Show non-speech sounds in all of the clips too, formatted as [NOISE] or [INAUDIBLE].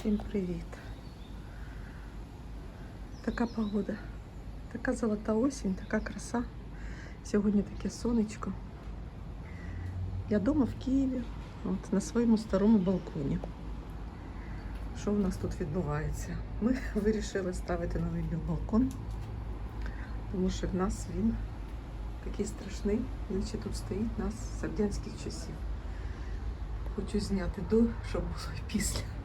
Всім привіт. Така погода, така золота осінь, така краса. Сьогодні таке сонечко. Я вдома в Києві, от, на своєму старому балконі. Що в нас тут відбувається? Ми [LAUGHS] вирішили ставити новий балкон, тому що в нас він такий страшний, наче тут стоїть нас з радянських часів. Хочу зняти до, щоб було і після.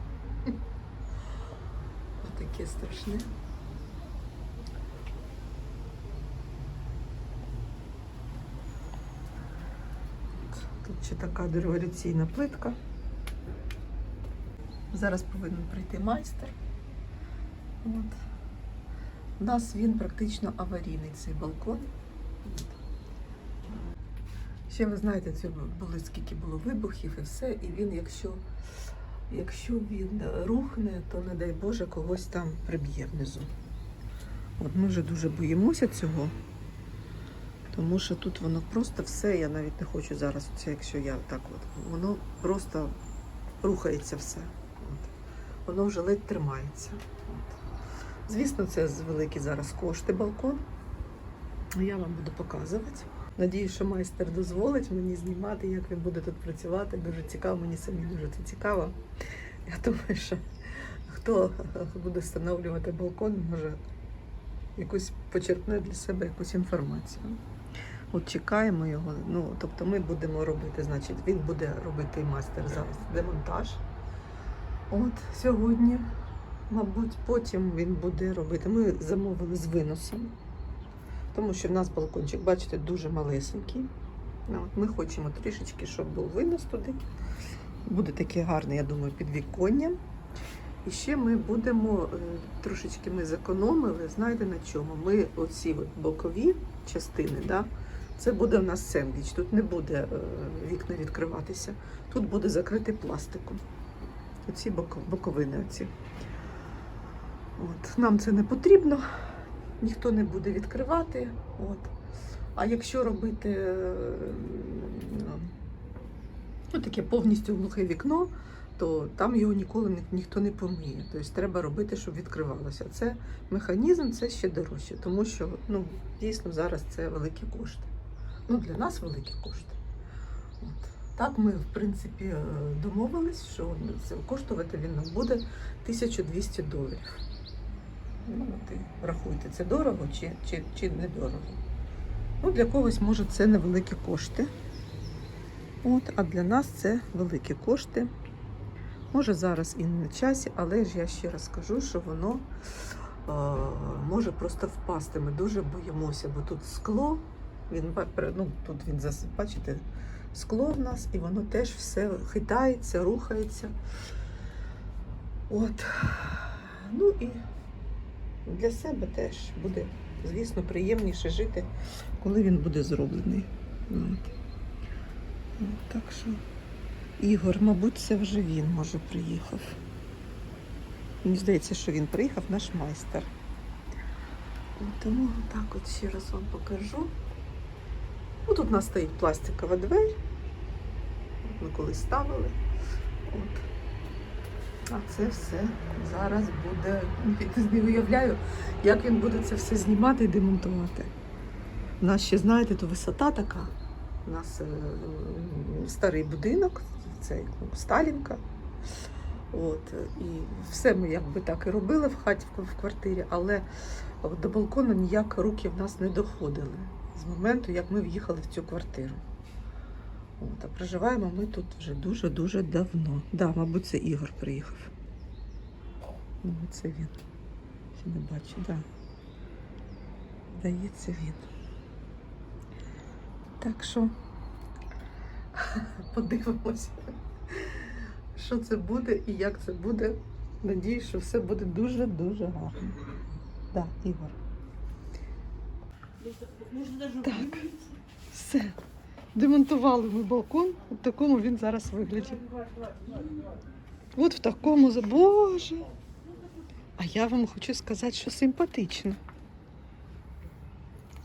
Отаке страшне. Тут ще така дореволюційна плитка. Зараз повинен прийти майстер. От. У нас він практично аварійний цей балкон. Ще ви знаєте, це були скільки було вибухів і все, і він, якщо, якщо він рухне, то не дай Боже когось там приб'є внизу. От ми вже дуже боїмося цього, тому що тут воно просто все, я навіть не хочу зараз, це якщо я так от, воно просто рухається все. От. Воно вже ледь тримається. От. Звісно, це великі зараз кошти балкон. Я вам буду показувати. Надію, що майстер дозволить мені знімати, як він буде тут працювати. Дуже цікаво, мені самі дуже це цікаво. Я думаю, що хто буде встановлювати балкон, може якусь почерпне для себе якусь інформацію. От чекаємо його. Ну, тобто ми будемо робити, значить, він буде робити майстер зараз демонтаж. От сьогодні, мабуть, потім він буде робити. Ми замовили з виносом тому що в нас балкончик, бачите, дуже малесенький. Ну, Ми хочемо трішечки, щоб був винос туди. Буде таке гарне, я думаю, підвіконня. І ще ми будемо е, трошечки ми зекономили, знаєте на чому? Ми оці бокові частини, да, це буде в нас сендвіч. Тут не буде е, вікна відкриватися, тут буде закритий пластиком. Оці боковини. Оці. От. Нам це не потрібно ніхто не буде відкривати. От. А якщо робити е, ну, таке повністю глухе вікно, то там його ніколи ні- ніхто не поміє. Тобто треба робити, щоб відкривалося. Це механізм, це ще дорожче, тому що ну, дійсно зараз це великі кошти. Ну, для нас великі кошти. От. Так ми, в принципі, е, домовились, що коштувати він нам буде 1200 доларів. Ну, і рахуйте, це дорого чи, чи, чи недорого. Ну, для когось, може, це невеликі кошти. От, а для нас це великі кошти. Може, зараз і не на часі, але ж я ще раз скажу, що воно е, може просто впасти. Ми дуже боїмося, бо тут скло, він, ну, тут він бачите, скло в нас, і воно теж все хитається, рухається. От. Ну і для себе теж буде, звісно, приємніше жити, коли він буде зроблений. От. От, Так що Ігор, мабуть, це вже він може приїхав. Мені здається, що він приїхав наш майстер. Тому так от ще раз вам покажу. Ну, тут у нас стоїть пластикова двері. Ми колись ставили. От. А це все зараз буде. Не уявляю, як він буде це все знімати і демонтувати. У нас ще, знаєте, то висота така. У нас е, старий будинок, це ну, Сталінка. От, і все ми якби так і робили в хаті, в квартирі, але до балкону ніяк руки в нас не доходили з моменту, як ми в'їхали в цю квартиру. От, а проживаємо ми тут вже дуже-дуже давно. Да, мабуть, це Ігор приїхав. Ну, це він. Ще не бачу, так. Да. Здається, він. Так що [LAUGHS] подивимося, що це буде і як це буде. Надіюсь, що все буде дуже-дуже гарно. Так, да, Ігор. Так, все. Демонтували ми балкон, в такому він зараз вигляді. От в такому Боже. А я вам хочу сказати, що симпатично.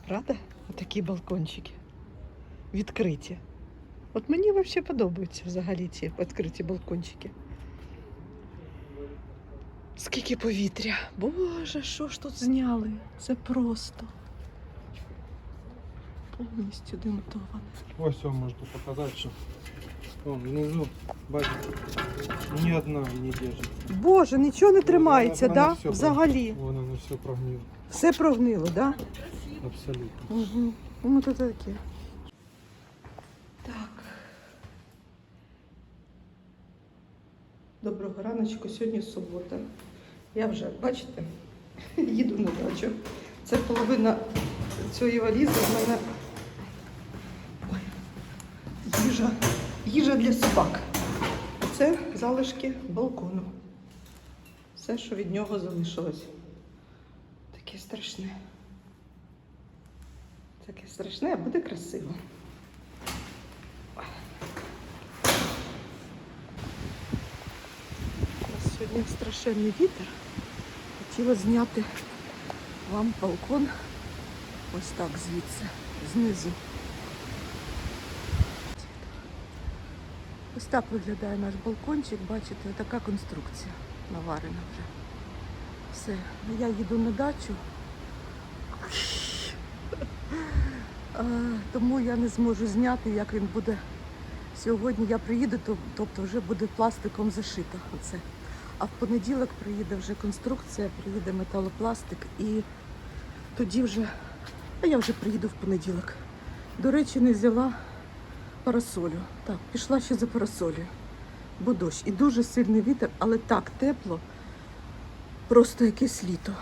Правда? Отакі балкончики. Відкриті. От мені взагалі подобаються взагалі ці відкриті балкончики. Скільки повітря. Боже, що ж тут зняли? Це просто. Повністю демонтоване. Ось все можна показати, що вон внизу, бачите, ні одна не держиться. Боже, нічого не тримається, Вона да? все Взагалі. Вон воно все прогнило. Все прогнило, да? Абсолютно. Угу. Ну, то таке. Так. Доброго раночку, сьогодні субота. Я вже, бачите, [LAUGHS] їду на дачу. Це половина цієї валізи в мене. Їжа, їжа для собак. Це залишки балкону. Все, що від нього залишилось. Таке страшне. Таке страшне, а буде красиво. У нас сьогодні страшенний вітер. Хотіла зняти вам балкон ось так звідси, знизу. Ось так виглядає наш балкончик, бачите, така конструкція наварена вже. Все, я їду на дачу. Тому я не зможу зняти, як він буде сьогодні. Я приїду, тобто вже буде пластиком зашито. Оце. А в понеділок приїде вже конструкція, приїде металопластик і тоді вже. А я вже приїду в понеділок. До речі, не взяла парасолю. Так, пішла ще за парасолю. Бо дощ. І дуже сильний вітер, але так тепло. Просто якесь літо.